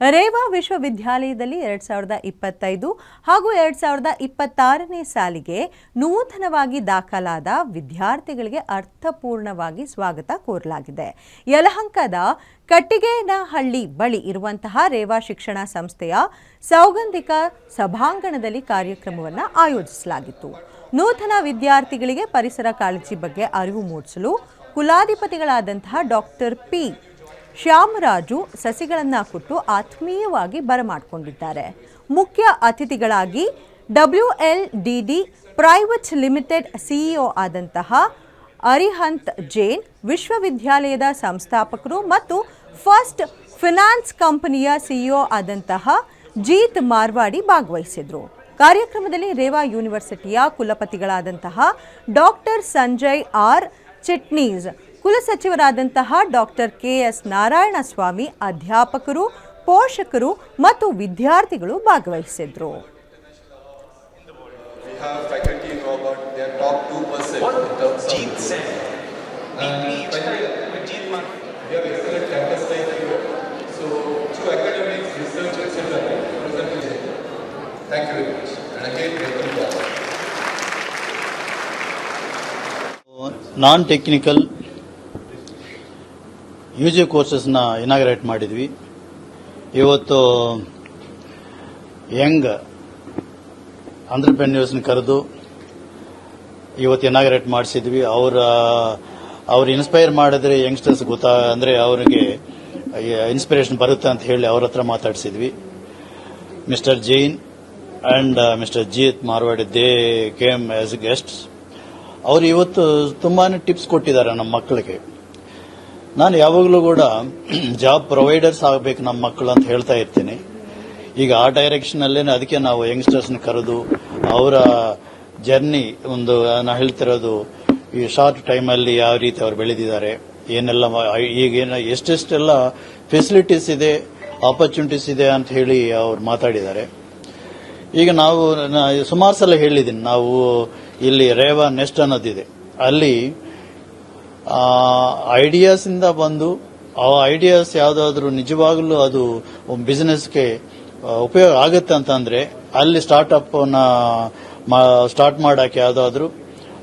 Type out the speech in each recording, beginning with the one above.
ರೇವಾ ವಿಶ್ವವಿದ್ಯಾಲಯದಲ್ಲಿ ಎರಡ್ ಸಾವಿರದ ಇಪ್ಪತ್ತೈದು ಹಾಗೂ ಎರಡ್ ಸಾವಿರದ ಇಪ್ಪತ್ತಾರನೇ ಸಾಲಿಗೆ ನೂತನವಾಗಿ ದಾಖಲಾದ ವಿದ್ಯಾರ್ಥಿಗಳಿಗೆ ಅರ್ಥಪೂರ್ಣವಾಗಿ ಸ್ವಾಗತ ಕೋರಲಾಗಿದೆ. ಯಲಹಂಕದ ಕಟ್ಟಿಗೇನಹಳ್ಳಿ ಬಳಿ ಇರುವಂತಹ ರೇವಾ ಶಿಕ್ಷಣ ಸಂಸ್ಥೆಯ ಸೌಗಂಧಿಕ ಸಭಾಂಗಣದಲ್ಲಿ ಕಾರ್ಯಕ್ರಮವನ್ನು ಆಯೋಜಿಸಲಾಗಿತ್ತು. ನೂತನ ವಿದ್ಯಾರ್ಥಿಗಳಿಗೆ ಪರಿಸರ ಕಾಳಜಿ ಬಗ್ಗೆ ಅರಿವು ಮೂಡಿಸಲು ಕುಲಾಧಿಪತಿಗಳಾದಂತಹ ಡಾಕ್ಟರ್ ಪಿ. ಶ್ಯಾಮರಾಜು ಸಸಿಗಳನ್ನು ಕೊಟ್ಟು ಆತ್ಮೀಯವಾಗಿ ಬರಮಾಡಿಕೊಂಡಿದ್ದಾರೆ. ಮುಖ್ಯ ಅತಿಥಿಗಳಾಗಿ W L D private limited CEO ಆದಂತಹ ಅರಿಹಂತ್ ಜೈನ್, ವಿಶ್ವವಿದ್ಯಾಲಯದ ಸಂಸ್ಥಾಪಕರು ಮತ್ತು ಫಸ್ಟ್ ಫಿನಾನ್ಸ್ ಕಂಪನಿಯ ಸಿಇಒ ಆದಂತಹ ಜೀತ್ ಮಾರ್ವಾಡಿ ಭಾಗವಹಿಸಿದ್ರು. ಕಾರ್ಯಕ್ರಮದಲ್ಲಿ ರೇವಾ ಯೂನಿವರ್ಸಿಟಿಯ ಕುಲಪತಿಗಳಾದಂತಹ ಡಾಕ್ಟರ್ ಸಂಜಯ್ ಆರ್ ಚಿಟ್ನೀಸ್ ಕುಲಸಚಿವರಾದಂತಹ ಡಾಕ್ಟರ್ ಕೆ ಎಸ್ ನಾರಾಯಣಸ್ವಾಮಿ ಅಧ್ಯಾಪಕರು ಪೋಷಕರು ಮತ್ತು ವಿದ್ಯಾರ್ಥಿಗಳು ಭಾಗವಹಿಸಿದ್ರು. We ಯು ಜಿ ಕೋರ್ಸಸ್ನ ಇನಾಗ್ರೇಟ್ ಮಾಡಿದ್ವಿ. ಇವತ್ತು ಯಂಗ್ ಆಂಧ್ರಪ್ರೆನ್ಯೂರ್ಸ್ನ ಕರೆದು ಇವತ್ತು ಇನಾಗ್ರೇಟ್ ಮಾಡಿಸಿದ್ವಿ. ಅವರ, ಅವ್ರು ಇನ್ಸ್ಪೈರ್ ಮಾಡಿದ್ರೆ ಯಂಗ್ಸ್ಟರ್ಸ್ ಗೊತ್ತಾ, ಅಂದರೆ ಅವರಿಗೆ ಇನ್ಸ್ಪಿರೇಷನ್ ಬರುತ್ತೆ ಅಂತ ಹೇಳಿ ಅವ್ರ ಹತ್ರ ಮಾತಾಡಿಸಿದ್ವಿ. Mister Jain and mister Jeet Marwadi they came as guests ಅವರು ಇವತ್ತು ತುಂಬಾನೇ ಟಿಪ್ಸ್ ಕೊಟ್ಟಿದ್ದಾರೆ ನಮ್ಮ ಮಕ್ಕಳಿಗೆ. ನಾನು ಯಾವಾಗಲೂ ಕೂಡ ಜಾಬ್ ಪ್ರೊವೈಡರ್ಸ್ ಆಗಬೇಕು ನಮ್ಮ ಮಕ್ಕಳು ಅಂತ ಹೇಳ್ತಾ ಇರ್ತೀನಿ. ಈಗ ಆ ಡೈರೆಕ್ಷನ್ ಅಲ್ಲೇ ಅದಕ್ಕೆ ನಾವು ಯಂಗ್ಸ್ಟರ್ಸ್ನ ಕರೆದು ಅವರ ಜರ್ನಿ ಒಂದು, ನಾ ಹೇಳ್ತಿರೋದು, ಈ ಶಾರ್ಟ್ ಟೈಮಲ್ಲಿ ಯಾವ ರೀತಿ ಅವ್ರು ಬೆಳೆದಿದ್ದಾರೆ, ಏನೆಲ್ಲ ಈಗೇನ ಎಷ್ಟೆಷ್ಟೆಲ್ಲ ಫೆಸಿಲಿಟೀಸ್ ಇದೆ ಆಪರ್ಚುನಿಟೀಸ್ ಇದೆ ಅಂತ ಹೇಳಿ ಅವ್ರು ಮಾತಾಡಿದ್ದಾರೆ. ಈಗ ನಾವು ಸುಮಾರು ಸಲ ಹೇಳಿದ್ದೀನಿ, ನಾವು ಇಲ್ಲಿ ರೇವಾ ನೆಸ್ಟ್ ಅನ್ನೋದಿದೆ. ಅಲ್ಲಿ ಐಡಿಯಾಸ್ ಇಂದ ಬಂದು, ಆ ಐಡಿಯಾಸ್ ಯಾವ್ದಾದ್ರು ನಿಜವಾಗಲೂ ಅದು ಬಿಸ್ನೆಸ್ಗೆ ಉಪಯೋಗ ಆಗುತ್ತೆ ಅಂತಂದ್ರೆ, ಅಲ್ಲಿ ಸ್ಟಾರ್ಟ್ಅಪ್ ಸ್ಟಾರ್ಟ್ ಮಾಡಕ್ಕೆ ಯಾವ್ದಾದ್ರು,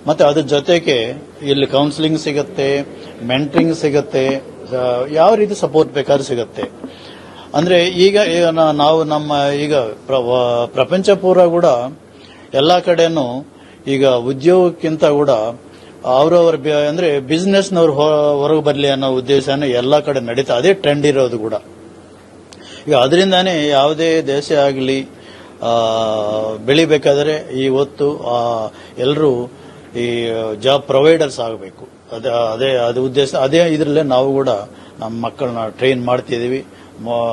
ಮತ್ತೆ ಅದ್ರ ಜೊತೆಗೆ ಇಲ್ಲಿ ಕೌನ್ಸಿಲಿಂಗ್ ಸಿಗುತ್ತೆ ಮೆಂಟ್ರಿಂಗ್ ಸಿಗುತ್ತೆ ಯಾವ ರೀತಿ ಸಪೋರ್ಟ್ ಬೇಕಾದ್ರೂ ಸಿಗುತ್ತೆ. ಅಂದ್ರೆ ಈಗ ನಾವು ನಮ್ಮ, ಈಗ ಪ್ರ- ಪ್ರಪಂಚ ಪೂರ ಕೂಡ ಎಲ್ಲಾ ಕಡೆನೂ ಈಗ ಉದ್ಯೋಗಕ್ಕಿಂತ ಕೂಡ ಅವರವರ ಅಂದ್ರೆ ಬಿಸ್ನೆಸ್ನವ್ರು ಹೊರಗೆ ಬರಲಿ ಅನ್ನೋ ಉದ್ದೇಶನೇ ಎಲ್ಲ ಕಡೆ ನಡೀತಾ, ಅದೇ ಟ್ರೆಂಡ್ ಇರೋದು ಕೂಡ. ಈಗ ಅದರಿಂದಾನೇ ಯಾವುದೇ ದೇಶ ಆಗಲಿ ಬೆಳಿಬೇಕಾದ್ರೆ ಇವತ್ತು ಎಲ್ಲರೂ ಈ ಜಾಬ್ ಪ್ರೊವೈಡರ್ಸ್ ಆಗಬೇಕು. ಅದೇ ಅದೇ, ಅದು ಉದ್ದೇಶ. ಅದೇ ಇದರಲ್ಲೇ ನಾವು ಕೂಡ ನಮ್ಮ ಮಕ್ಕಳನ್ನ ಟ್ರೈನ್ ಮಾಡ್ತಿದ್ದೀವಿ.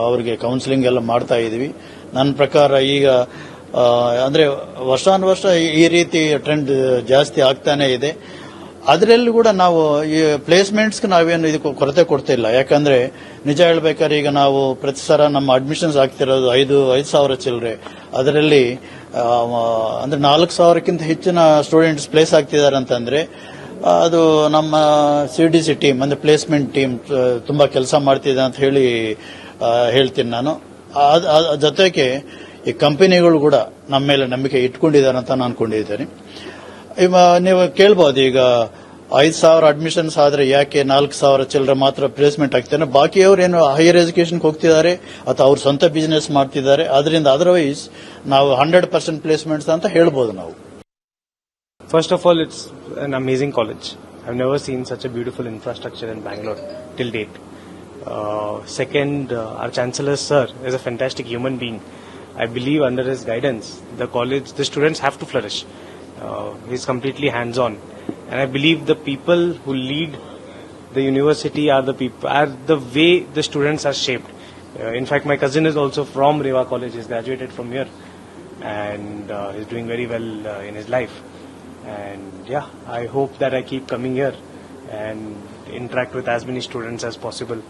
ಅವ್ರಿಗೆ ಕೌನ್ಸಿಲಿಂಗ್ ಎಲ್ಲ ಮಾಡ್ತಾ ಇದೀವಿ ನನ್ನ ಪ್ರಕಾರ ಈಗ ಅಂದ್ರೆ ವರ್ಷಾನು ವರ್ಷ ಈ- ಈ ರೀತಿ ಟ್ರೆಂಡ್ ಜಾಸ್ತಿ ಆಗ್ತಾನೆ ಇದೆ. ಅದರಲ್ಲಿ ಕೂಡ ನಾವು ಈ ಪ್ಲೇಸ್ಮೆಂಟ್ಸ್ಗೆ ನಾವೇನು ಇದಕ್ಕೆ ಕೊರತೆ ಕೊಡ್ತಿಲ್ಲ. ಯಾಕಂದ್ರೆ ನಿಜ ಹೇಳ್ಬೇಕಾದ್ರೆ ಈಗ ನಾವು ಪ್ರತಿ ಸಲ ನಮ್ಮ ಅಡ್ಮಿಷನ್ಸ್ ಆಗ್ತಿರೋದು ಐದು ಐದು ಸಾವಿರ ಚಿಲ್ಲರೆ ಅದರಲ್ಲಿ ಅಂದ್ರೆ ನಾಲ್ಕು ಸಾವಿರಕ್ಕಿಂತ ಹೆಚ್ಚಿನ ಸ್ಟೂಡೆಂಟ್ಸ್ ಪ್ಲೇಸ್ ಆಗ್ತಿದ್ದಾರೆ ಅಂತಂದ್ರೆ ಅದು ನಮ್ಮ ಸಿ ಡಿ ಸಿ ಟೀಮ್ ಅಂದ್ರೆ ಪ್ಲೇಸ್ಮೆಂಟ್ ಟೀಮ್ ತುಂಬಾ ಕೆಲಸ ಮಾಡ್ತಿದೆ ಅಂತ ಹೇಳಿ ಹೇಳ್ತೀನಿ ನಾನು. ಜೊತೆಗೆ ಈ ಕಂಪನಿಗಳು ಕೂಡ ನಮ್ಮ ಮೇಲೆ ನಂಬಿಕೆ ಇಟ್ಕೊಂಡಿದ್ದಾರೆ ಅಂತ ನಾನು ಅನ್ಕೊಂಡಿದ್ದೇನೆ. ನೀವು ಕೇಳ್ಬಹುದು ಈಗ ಐದು ಸಾವಿರ ಅಡ್ಮಿಷನ್ಸ್ ಆದರೆ ಯಾಕೆ ನಾಲ್ಕು ಸಾವಿರ ಚಿಲ್ಲರೆ ಮಾತ್ರ ಪ್ಲೇಸ್ಮೆಂಟ್ ಆಗ್ತಾರೆ ಬಾಕಿ ಅವರೇನು ಹೈಯರ್ ಎಜುಕೇಷನ್ಗೆ ಹೋಗ್ತಿದ್ದಾರೆ, ಅಥವಾ ಅವ್ರ ಸ್ವಂತ ಬಿಸ್ನೆಸ್ ಮಾಡ್ತಿದ್ದಾರೆ ಅದರಿಂದ ಅದರ್ವೈಸ್ ನಾವು ಹಂಡ್ರೆಡ್ ಪರ್ಸೆಂಟ್ ಪ್ಲೇಸ್ಮೆಂಟ್ಸ್ ಅಂತ ಹೇಳ್ಬೋದು ನಾವು. First of all it's an amazing college I never seen such a beautiful infrastructure in Bangalore till date second our chancellor sir is a fantastic human being I believe under his guidance the college the students have to flourish Uh, he's completely hands-on, and I believe the people who lead the university are the people are the way the students are shaped. Uh, in fact, my cousin is also from Reva College. He's graduated from here, and uh, he's doing very well uh, in his life. And yeah, I hope that I keep coming here and interact with as many students as possible